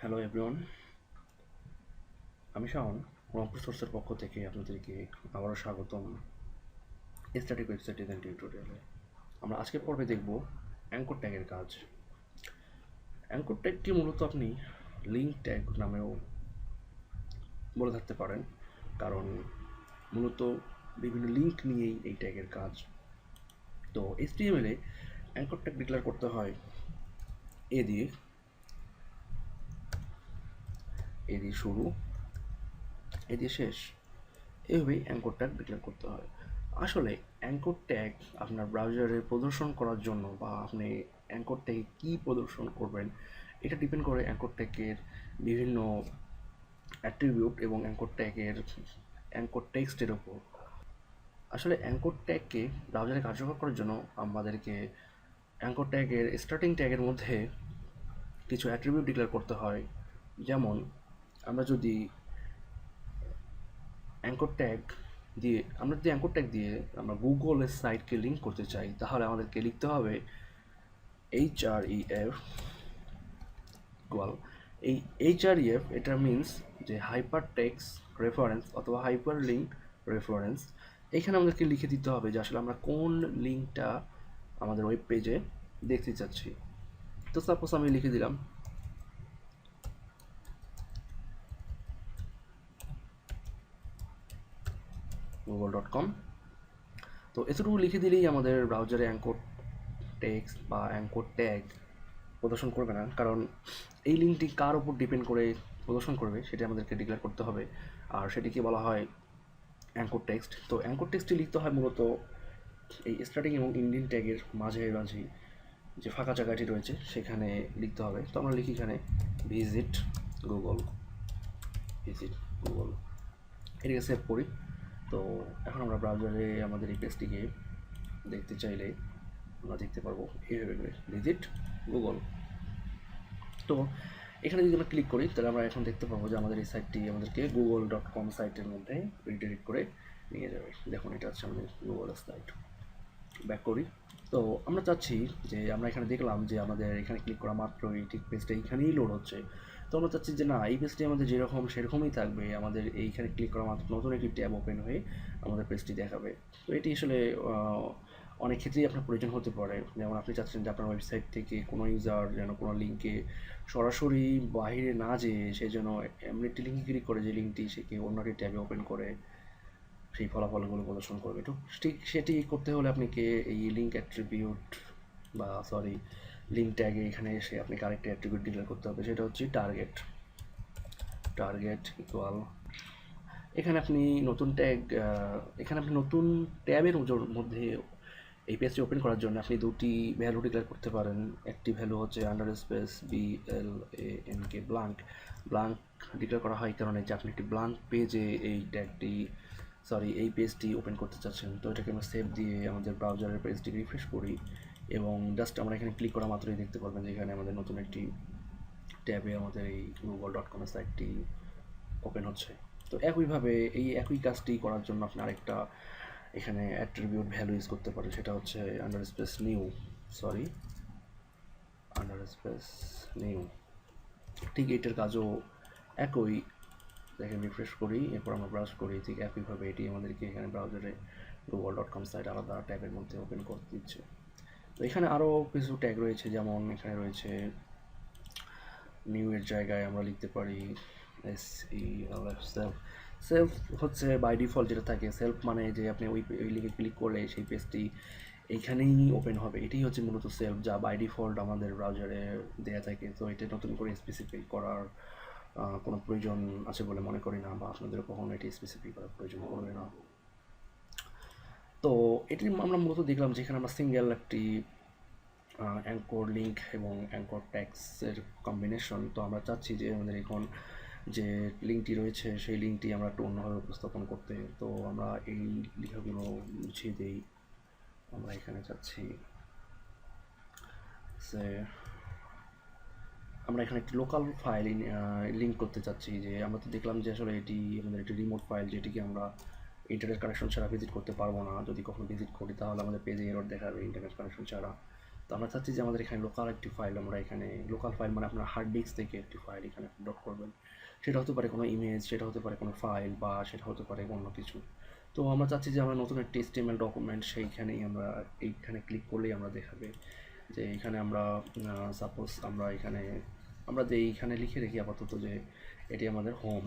Hello everyone আমি শাওন রংপুর সোর্সের পক্ষ থেকে আপনাদেরকে আবারও স্বাগতম স্ট্যাটিক ওয়েবসাইট ডিজাইন টিউটোরিয়ালে আমরা আজকের পর্বে দেখব অ্যাঙ্কর ট্যাগের কাজ। অ্যাঙ্কর ট্যাগটি মূলত আপনি লিঙ্ক ট্যাগ নামেও বলে থাকতে পারেন, কারণ মূলত বিভিন্ন লিঙ্ক নিয়েই এই ট্যাগের কাজ। তো এসটিএমএলে অ্যাঙ্কর ট্যাগ ডিক্লেয়ার করতে হয়, এ দিয়ে এ দিয়ে শুরু এ দিয়ে শেষ। এভাবেই অ্যাঙ্কর ট্যাগ ডিক্লেয়ার করতে হয়। আসলে অ্যাঙ্কর ট্যাগ আপনার ব্রাউজারে প্রদর্শন করার জন্য বা আপনি অ্যাঙ্কর ট্যাগে কী প্রদর্শন করবেন, এটা ডিপেন্ড করে অ্যাঙ্কর ট্যাগের বিভিন্ন অ্যাট্রিবিউট এবং অ্যাঙ্কর ট্যাগের অ্যাঙ্কর টেক্সটের ওপর আসলে অ্যাঙ্কর ট্যাগকে ব্রাউজারে কার্যকর করার জন্য আমাদেরকে অ্যাঙ্কর ট্যাগের স্টার্টিং ট্যাগের মধ্যে কিছু অ্যাট্রিবিউট ডিক্লেয়ার করতে হয়। যেমন আমরা যদি অ্যাঙ্কর ট্যাগ দিয়ে, আমরা যদি অ্যাঙ্কর ট্যাগ দিয়ে আমরা গুগলের সাইটকে লিঙ্ক করতে চাই, তাহলে আমাদেরকে লিখতে হবে H R E F equal এই এইচ আর ই এফ এটা মিনস যে হাইপার টেক্স রেফারেন্স অথবা হাইপার লিঙ্ক রেফারেন্স এখানে আমাদেরকে লিখে দিতে হবে যে আসলে আমরা কোন লিঙ্কটা আমাদের ওয়েব পেজে দেখতে চাচ্ছি। তো সাপোজ আমি লিখে দিলাম গুগল ডট কম তো এতটুকু লিখে দিলেই আমাদের ব্রাউজারে অ্যাঙ্কর টেক্স বা অ্যাঙ্কর ট্যাগ প্রদর্শন করবে না, কারণ এই লিঙ্কটি কার উপর ডিপেন্ড করে প্রদর্শন করবে সেটি আমাদেরকে ডিক্লেয়ার করতে হবে। আর সেটিকে বলা হয় অ্যাঙ্কর টেক্সট তো অ্যাঙ্কর টেক্সটটি লিখতে হয় মূলত এই স্টার্টিং এবং ইন্ডিয়ান ট্যাগের মাঝে মাঝে যে ফাঁকা জায়গাটি রয়েছে সেখানে লিখতে হবে। তো আমরা লিখি এখানে ভিজিট গুগল ভিজিট গুগল এটিকে সেভ করি। তো এখন আমরা ব্রাউজারে আমাদের এই পেজটিকে দেখতে চাইলে আমরা দেখতে পারব এইভাবে ভিজিট গুগল তো এখানে যদি আমরা ক্লিক করি, তাহলে আমরা এখন দেখতে পাবো যে আমাদের এই সাইটটি আমাদেরকে গুগল ডট কম সাইটের মধ্যে রিডাইরেক্ট করে নিয়ে যাবে। দেখুন, এটা হচ্ছে আমাদের গুগল সাইট ব্যাক করি। তো আমরা চাচ্ছি যে আমরা এখানে দেখলাম যে আমাদের এখানে ক্লিক করা মাত্রই ঠিক পেজটা এইখানেই লোড হচ্ছে। তো আমরা চাচ্ছি যে না, এই পেজটি আমাদের যেরকম সেরকমই থাকবে, আমাদের এইখানে ক্লিক করা মাত্র নতুন একটি ট্যাব ওপেন হয়ে আমাদের পেজটি দেখাবে। তো এটি আসলে অনেক ক্ষেত্রেই আপনার প্রয়োজন হতে পারে। যেমন আপনি চাচ্ছেন যে আপনার ওয়েবসাইট থেকে কোনো ইউজার যেন কোনো লিঙ্কে সরাসরি বাইরে না যেয়ে সে যেন এমনি একটি লিঙ্কে ক্লিক করে যে লিঙ্কটি সে কি অন্য একটি ট্যাবে ওপেন করে, সেই ফলাফলগুলো প্রদর্শন করবে। তো ঠিক সেটি করতে হলে আপনাকে এই লিঙ্ক অ্যাট্রিবিউট বা সরি লিঙ্ক ট্যাগে এখানে এসে আপনাকে আরেকটা অ্যাট্রিবিউট ডিক্লেয়ার করতে হবে, সেটা হচ্ছে টার্গেট টার্গেট ইকুয়াল এখানে আপনি নতুন ট্যাগ এখানে আপনি নতুন ট্যাবের মধ্যে এই পেজটি ওপেন করার জন্য আপনি দুটি ভ্যালু ডিক্লেয়ার করতে পারেন। একটি ভ্যালু হচ্ছে under space B L A N K blank blank declare করা হয় কারণে যে আপনি একটি ব্লাঙ্ক পেজে এই ট্যাগটি সরি এই পেজটি ওপেন করতে চাচ্ছেন, তো এটাকে আমরা সেভ দিয়ে আমাদের ব্রাউজারের পেজটি রিফ্রেশ করি এবং জাস্ট আমরা এখানে ক্লিক করা মাত্রই দেখতে পারবেন যে এখানে আমাদের নতুন একটি ট্যাবে আমাদের এই গুগল ডট কমের সাইটটি ওপেন হচ্ছে। তো একইভাবে এই একই কাজটি করার জন্য আপনি আরেকটা এখানে অ্যাট্রিবিউট ভ্যালু ইউজ করতে পারেন, সেটা হচ্ছে under space new sorry under space new ঠিক এইটার কাজও একই। দেখেন রিফ্রেশ করি, এরপর আমরা ব্রাউজ করি, ঠিক একইভাবে এটি আমাদেরকে এখানে ব্রাউজারে গুগল ডট কম সাইট আলাদা ট্যাবের মধ্যে ওপেন করতে দিচ্ছে। তো এখানে আরও কিছু ট্যাগ রয়েছে, যেমন এখানে রয়েছে নিউ এর জায়গায় আমরা লিখতে পারি এস ই সেলফ সেলফ হচ্ছে বাই ডিফল্ট যেটা থাকে সেলফ মানে যে আপনি ওই ওই লিঙ্কে ক্লিক করলে সেই পেজটি এইখানেই ওপেন হবে। এটাই হচ্ছে মূলত সেলফ যা বাই ডিফল্ট আমাদের ব্রাউজারে দেয়া থাকে। তো এটা নতুন করে স্পেসিফিক করার কোনো প্রয়োজন আছে বলে মনে করি না বা আপনাদের কখনো এটি স্পেসিফিক করার প্রয়োজন পড়বে না। তো এটি আমরা মূলত দেখলাম যেখানে আমরা সিঙ্গেল একটি অ্যাঙ্কর লিঙ্ক এবং অ্যাঙ্কর ট্যাক্সের কম্বিনেশন তো আমরা চাচ্ছি যে আমাদের এখন যে লিঙ্কটি রয়েছে, সেই লিঙ্কটি আমরা একটু অন্যভাবে উপস্থাপন করতে। তো আমরা এই লেখাগুলো মুছিয়ে দিই। আমরা এখানে চাচ্ছি যে আমরা এখানে একটি লোকাল ফাইল লিঙ্ক করতে চাচ্ছি যে আমরা তো দেখলাম যে আসলে এটি আমাদের একটি রিমোট ফাইল যেটিকে আমরা ইন্টারনেট কানেকশন ছাড়া ভিজিট করতে পারব না। যদি কখনো ভিজিট করি, তাহলে আমাদের পেজে এরর দেখাবে ইন্টারনেট কানেকশন ছাড়া। তো আমরা চাচ্ছি যে আমাদের এখানে লোকাল একটি ফাইল আমরা এখানে লোকাল ফাইল মানে আপনার হার্ড ডিস্ক থেকে একটি ফাইল এখানে আপলোড করবেন। সেটা হতে পারে কোনো ইমেজ সেটা হতে পারে কোনো ফাইল বা সেটা হতে পারে অন্য কিছু। তো আমরা চাচ্ছি যে আমরা নতুন একটি এসটিএমএল ডকুমেন্ট সেইখানেই আমরা, এইখানে ক্লিক করলেই আমরা দেখাবে যে এখানে আমরা সাপোজ আমরা এখানে আমরা যে এইখানে লিখে রাখি আপাতত যে এটি আমাদের হোম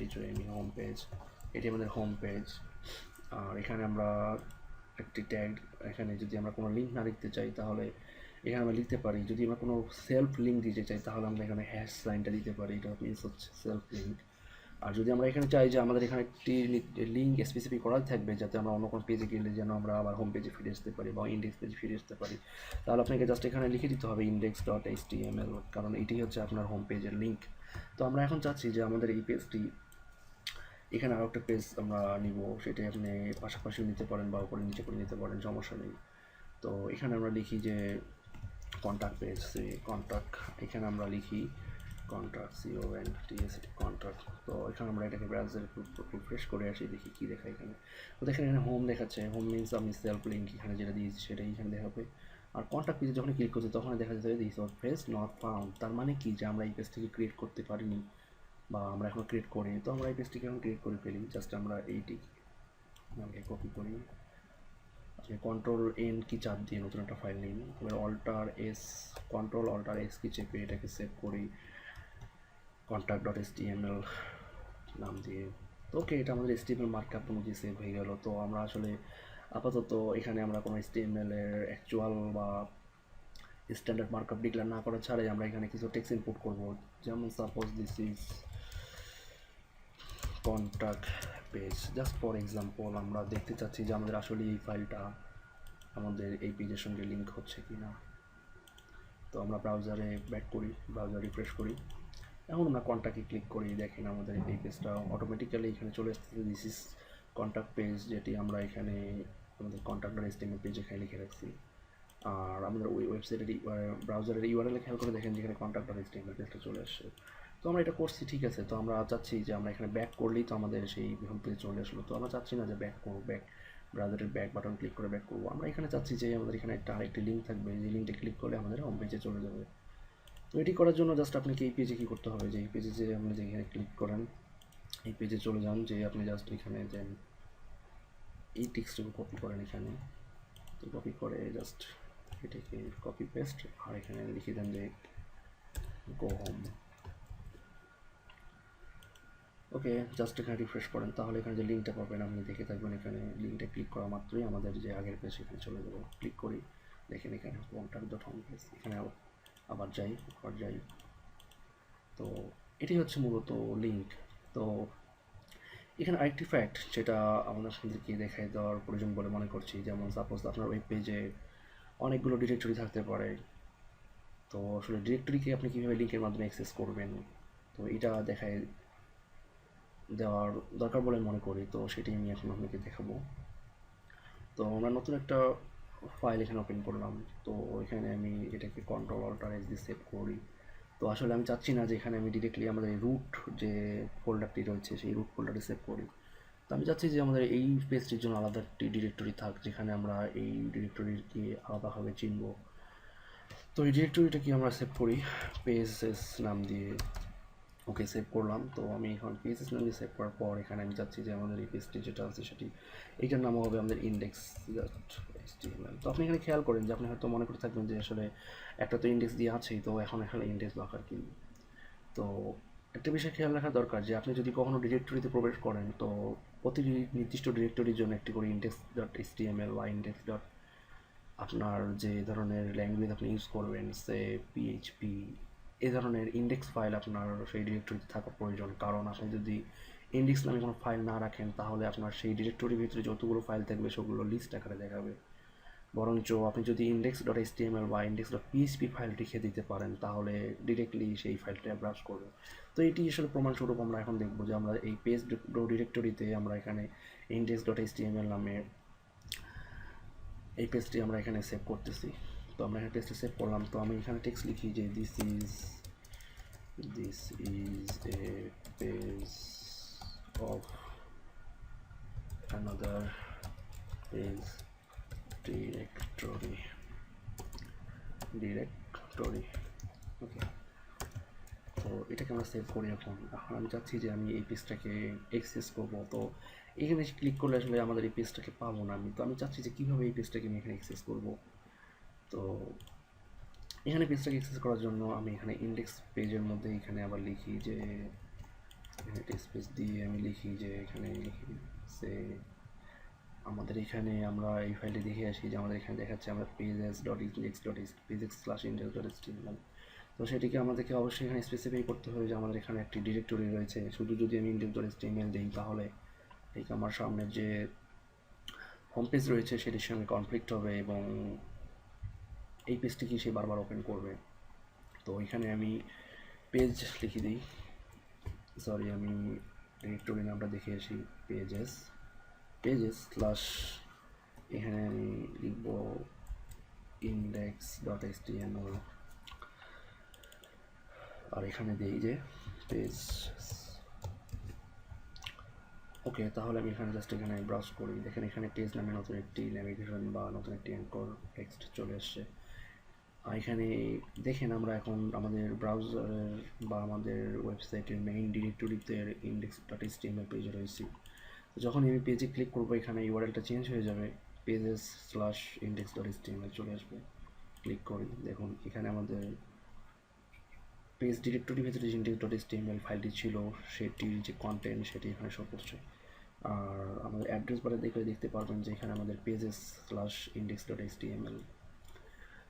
এই যে আমি হোম পেজ এটি আমাদের হোম পেজ আর এখানে আমরা একটি ট্যাগ এখানে যদি আমরা কোনো লিঙ্ক না লিখতে চাই তাহলে এখানে আমরা লিখতে পারি। যদি আমরা কোনো সেলফ লিঙ্ক দিতে চাই তাহলে আমরা এখানে হ্যাশ সাইনটা দিতে পারি। এটা মিনস হচ্ছে সেলফ লিঙ্ক আর যদি আমরা এখানে চাই যে আমাদের এখানে একটি লিঙ্ক স্পেসিফিক করা থাকবে যাতে আমরা অন্য কোনো পেজে গেলে যেন আমরা আবার হোম পেজে ফিরে আসতে পারি বা ইন্ডেক্স পেজে ফিরে আসতে পারি, তাহলে আপনাকে জাস্ট এখানে লিখে দিতে হবে index dot H T M L কারণ এটি হচ্ছে আপনার হোম পেজের লিঙ্ক তো আমরা এখন চাচ্ছি যে আমাদের এই পেজটি এখানে আরও একটা পেজ আমরা নিব, সেটা আপনি পাশাপাশি নিতে পারেন বা উপরে নিচে করে নিতে পারেন, সমস্যা নেই। তো এখানে আমরা লিখি যে কন্ট্যাক্ট পেজ কন্ট্যাক্ট এখানে আমরা লিখি contract C O N T S T contract তো এখানে আমরা এটাকে ব্রাউজারে রিফ্রেশ করে আসি, দেখি কী দেখা এখানে। তো দেখেন এখানে হোম দেখাচ্ছে। হোম মিনস আমি সেলফ লিঙ্ক এখানে যেটা দিয়েছি সেটাই এখানে দেখাবে। আর কন্ট্যাক্ট পেজে যখন ক্লিক করছি তখন দেখা যাবে this or page not found তার মানে কি? যে আমরা এই পেজটিকে ক্রিয়েট করতে পারিনি বা আমরা এখন ক্রিয়েট করি তো আমরা এই পেজটিকে এখন ক্রিয়েট করে ফেলি। জাস্ট আমরা এইটি আমাকে কপি করি। কন্ট্রোল এন কি চাপ দিয়ে নতুন একটা ফাইল নিন এবার alter S control alter S key চেপে এটাকে সেভ করি। কন্ট্যাক্ট ডট এস নাম দিয়ে। তো ওকে এটা আমাদের S T M L markup অনুযায়ী সেভ হয়ে গেল। তো আমরা আসলে আপাতত এখানে আমরা কোনো এস এর অ্যাকচুয়াল বা স্ট্যান্ডার্ড মার্কআপ ডিক্লেয়ার না করা ছাড়াই আমরা এখানে কিছু টেক্সট ইনপুট করব। যেমন suppose this is contact page just for example আমরা দেখতে চাচ্ছি যে আমাদের আসলে এই ফাইলটা আমাদের এই পেজের সঙ্গে লিঙ্ক হচ্ছে কি না তো আমরা ব্রাউজারে ব্যাক করি ব্রাউজার রিফ্রেশ করি। এখন আমরা কন্ট্যাক্টে ক্লিক করি, দেখেন আমাদের এই পেজটা অটোমেটিক্যালি এখানে চলে আসতেছে। দিস ইজ কন্ট্যাক্ট পেজ যেটি আমরা এখানে আমাদের কন্ট্যাক্ট এস্টিমেট পেজ এখানে লিখে রাখছি। আর আমাদের ওই ওয়েবসাইটের ব্রাউজারের ইউআরএল খেয়াল করে দেখেন যেখানে কন্ট্যাক্ট এস্টিমেট পেজটা চলে আসছে। তো আমরা এটা করছি, ঠিক আছে। তো আমরা চাচ্ছি যে আমরা এখানে ব্যাক করলেই তো আমাদের সেই হোম পেজ চলে আসলো। তো আমরা চাচ্ছি না যে ব্যাক করব ব্যাক ব্রাউজারের ব্যাক বাটন ক্লিক করে ব্যাক করব। আমরা এখানে চাচ্ছি যে আমাদের এখানে একটা আরেকটি লিঙ্ক থাকবে। যে লিঙ্কটা ক্লিক করলে আমাদের হোম পেজে চলে যাবে। তো এটি করার জন্য জাস্ট আপনাকে এই পেজে কী করতে হবে? যে এই পেজে যে আপনি যেখানে ক্লিক করেন, এই পেজে চলে যান, যে আপনি জাস্ট এখানে যান এই টেক্সটটুকু কপি করেন এখানে। তো কপি করে জাস্ট এটাকে কপি পেস্ট আর এখানে লিখে দেন যে গো ওকে জাস্ট এখানে রিফ্রেশ করেন। তাহলে এখানে যে লিঙ্কটা পাবেন, আপনি দেখে থাকবেন এখানে লিঙ্কটা ক্লিক করা মাত্রই আমাদের যে আগের পেজ এখানে চলে যাব। ক্লিক করি, দেখেন এখানে কন্ট্যাক্ট ডট হোম পেজ এখানে আবার যাই আবার যাই। তো এটি হচ্ছে মূলত লিঙ্ক তো এখানে আরেকটি ফ্যাক্ট যেটা আমাদের আপনাদেরকে দেখাই দেওয়ার প্রয়োজন বলে মনে করছি। যেমন সাপোজ আপনার ওয়েব পেজে অনেকগুলো ডিরেক্টরি থাকতে পারে। তো আসলে ডিরেক্টরিকে আপনি কীভাবে লিঙ্কের মাধ্যমে অ্যাক্সেস করবেন? তো এটা দেখায় দেওয়ার দরকার বলে মনে করি। তো সেটি আমি এখন আপনাকে দেখাবো। তো আমরা নতুন একটা ফাইল এখানে ওপেন করলাম। তো এখানে আমি এটাকে কন্ট্রোল অল্টার এস দিয়ে সেভ করি। তো আসলে আমি চাচ্ছি না যে এখানে আমি ডিরেক্টলি আমাদের রুট যে ফোল্ডারটি রয়েছে, সেই রুট ফোল্ডারে সেভ করি। তো আমি চাচ্ছি যে আমাদের এই পেজটির জন্য আলাদা একটি ডিরেক্টরি থাক, যেখানে আমরা এই ডিরেক্টরিকে আলাদাভাবে চিনব। তো এই ডিরেক্টরিটাকে আমরা সেভ করি? পেজেস নাম দিয়ে। ওকে সেভ করলাম। তো আমি এখন পেজেস নাম দিয়ে সেভ করার পর এখানে আমি চাচ্ছি যে আমাদের এই পেজটি যেটা আছে সেটি এইটার নাম হবে আমাদের ইন্ডেক্স তো আপনি এখানে খেয়াল করেন যে আপনি হয়তো মনে করে থাকবেন যে আসলে একটা তো ইন্ডেক্স দিয়ে আছেই, তো এখন এখানে ইন্ডেক্স দরকার কি? তো একটা বিষয় খেয়াল রাখা দরকার যে আপনি যদি কখনো ডিরেক্টরিতে প্রবেশ করেন, তো প্রতিটি নির্দিষ্ট ডিরেক্টরির জন্য একটি করে index dot S T M L বা ইন্ডেক্স ডট আপনার যে ধরনের ল্যাঙ্গুয়েজ আপনি ইউজ করবেন সে পিএইচপি এ ধরনের ইন্ডেক্স ফাইল আপনার সেই ডিরেক্টরিতে থাকা প্রয়োজন। কারণ আপনি যদি ইন্ডেক্স নামে কোনো ফাইল না রাখেন, তাহলে আপনার সেই ডিরেক্টরির ভিতরে যতগুলো ফাইল থাকবে, সেগুলো লিস্ট আকারে দেখাবে। বরঞ্চ আপনি যদি ইন্ডেক্স ডট এস বা ইন্ডেক্স ডট পিএইচপি ফাইল রেখে দিতে পারেন, তাহলে ডিরেক্টলি সেই ফাইলটা ব্রাশ করবে তো এটি আসলে প্রমাণস্বরূপ আমরা এখন দেখব যে আমরা এই পেজ ডিরেক্টরিতে আমরা এখানে ইন্ডেক্স ডট এস নামে এই পেজটি আমরা এখানে সেভ করতেছি। তো আমরা এখানে টেক্সটে সেভ করলাম। তো আমি এখানে টেক্সট লিখি যে this is this is a page of another page directory directory okay তো এটাকে আমরা সেভ করি এখন। এখন আমি চাচ্ছি যে আমি এই পেজটাকে এক্সেস করব। তো এখানে ক্লিক করলে আসলে আমাদের এই পেজটাকে পাবো না আমি। তো আমি চাচ্ছি যে কীভাবে এই পেজটাকে আমি এখানে অ্যাক্সেস করব? তো এখানে পেজটাকে অ্যাক্সেস করার জন্য আমি এখানে ইন্ডেক্স পেজের মধ্যে এখানে আবার লিখি যে, এখানে স্পেস দিয়ে আমি লিখি যে, এখানে লিখি সে আমাদের এখানে আমরা এই ফাইলটি দেখে আসি যে আমাদের এখানে দেখাচ্ছে আমরা pages dot index dot pages slash index dot S T M L তো সেটিকে আমাদেরকে অবশ্যই এখানে স্পেসিফাই করতে হবে যে আমাদের এখানে একটি ডিরেক্টরি রয়েছে। শুধু যদি আমি ইন্ডেক্স ডট এসটিএমএল দিই তাহলে এই আমার সামনের যে হোম পেজ রয়েছে সেটির সঙ্গে কনফ্লিক্ট হবে এবং এই পেজটিকে সে বারবার ওপেন করবে। তো এখানে আমি পেজ লিখে দিই। সরি আমি ডিরেক্টরি নামটা দেখে আসি পেজেস পেজেস স্ল্যাশ এখানে আমি লিখব ইন্ডেক্স ডট এসটিএমএল আর এখানে দিই যে পেজ ওকে তাহলে আমি এখানে জাস্ট এখানে ব্রাউজ করি। দেখেন এখানে পেজ নামে নতুন একটি ন্যাভিগেশন বা নতুন একটি অ্যাঙ্কর টেক্সট চলে আসছে আর এখানে দেখেন আমরা এখন আমাদের ব্রাউজারের বা আমাদের ওয়েবসাইটের মেইন ডিরেক্টরিতে index dot S T M L পেজে রয়েছি। যখন আমি পেজে ক্লিক করব, এখানে ইউআরএলটা চেঞ্জ হয়ে যাবে pages slash index dot S T M L চলে আসবে। ক্লিক করি দেখুন, এখানে আমাদের পেজ ডিরেক্টরি ভিতরে যে ইন্ডেক্স ডট এসটিএমএল ফাইলটি ছিল, সেটির যে কন্টেন্ট সেটি এখানে শো করছে। আর আমাদের অ্যাড্রেস বারে দেখলে দেখতে পারবেন যে এখানে আমাদের pages slash index dot S T S T M L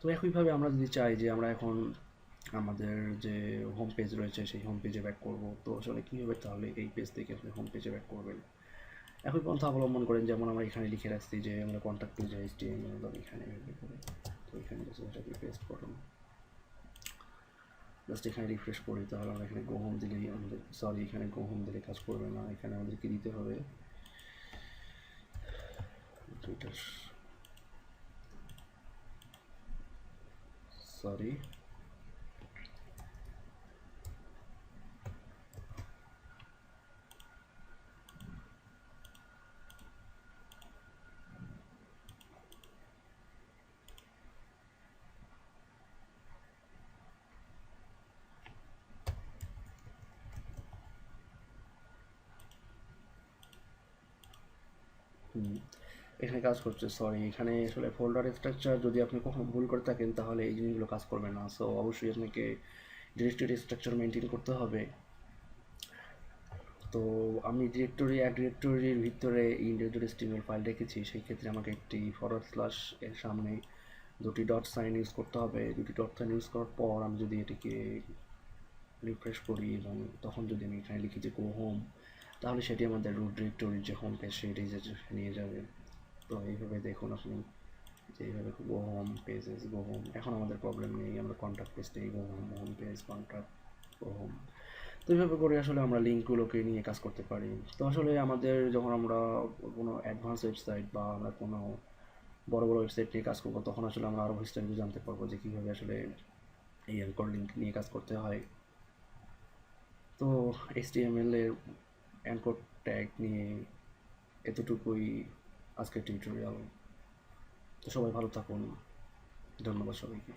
তো একইভাবে আমরা যদি চাই যে আমরা এখন আমাদের যে হোম পেজ রয়েছে, সেই হোম পেজে ব্যাক করব, তো আসলে কী হবে তাহলে এই পেজ থেকে আপনি হোম পেজে ব্যাক করবেন? একই পন্থা অবলম্বন করেন, যেমন আমরা এখানে লিখে রাখছি যে আমরা কন্ট্যাক্ট পেজে এম এখানে এভাবে করে, তো এখানে এটাকে পেস্ট করুন জাস্ট এখানে রিফ্রেশ করি, তাহলে আমরা এখানে গো হোম দিলেই আমাদের সরি এখানে গো হোম দিলে কাজ করবে না, এখানে আমাদেরকে দিতে হবে। টুইটার সরি এখানে কাজ করছে সরি এখানে আসলে ফোল্ডার স্ট্রাকচার যদি আপনি কখনো ভুল করে থাকেন, তাহলে এই জিনিসগুলো কাজ করবে না। সো অবশ্যই আপনাকে ডিরেক্টরি স্ট্রাকচার মেনটেন করতে হবে। তো আমি ডিরেক্টরি এক ডিরেক্টরির ভিতরে ইন্ডিভিজুয়াল স্টিমেল ফাইল রেখেছি, সেই ক্ষেত্রে আমাকে একটি ফরওয়ার্ড স্ল্যাশ এর সামনে দুটি ডট সাইন ইউজ করতে হবে। দুটি ডট সাইন ইউজ করার পর আমি যদি এটিকে রিফ্রেশ করি এবং তখন যদি আমি এখানে লিখি যে গো হোম তাহলে সেটি আমাদের রুট ডিরেক্টরির যে হোম পেজ সেটি নিয়ে যাবে। তো এইভাবে দেখুন আপনি যে এইভাবে go home pages go home এখন আমাদের প্রবলেম নেই, আমরা contact পেজটাই go home home page contact go home তো এইভাবে করে আসলে আমরা লিঙ্কগুলোকে নিয়ে কাজ করতে পারি। তো আসলে আমাদের যখন আমরা কোনো অ্যাডভান্স ওয়েবসাইট বা আমরা কোনো বড় বড় ওয়েবসাইট নিয়ে কাজ করব, তখন আসলে আমরা আরও বিস্তারিত জানতে পারব যে কীভাবে আসলে এই অ্যাঙ্কর লিঙ্ক নিয়ে কাজ করতে হয়। তো এইচটিএমএল এর অ্যাঙ্কর ট্যাগ নিয়ে এতটুকুই আজকের টিউটোরিয়াল তো সবাই ভালো থাকুন। ধন্যবাদ সবাইকে।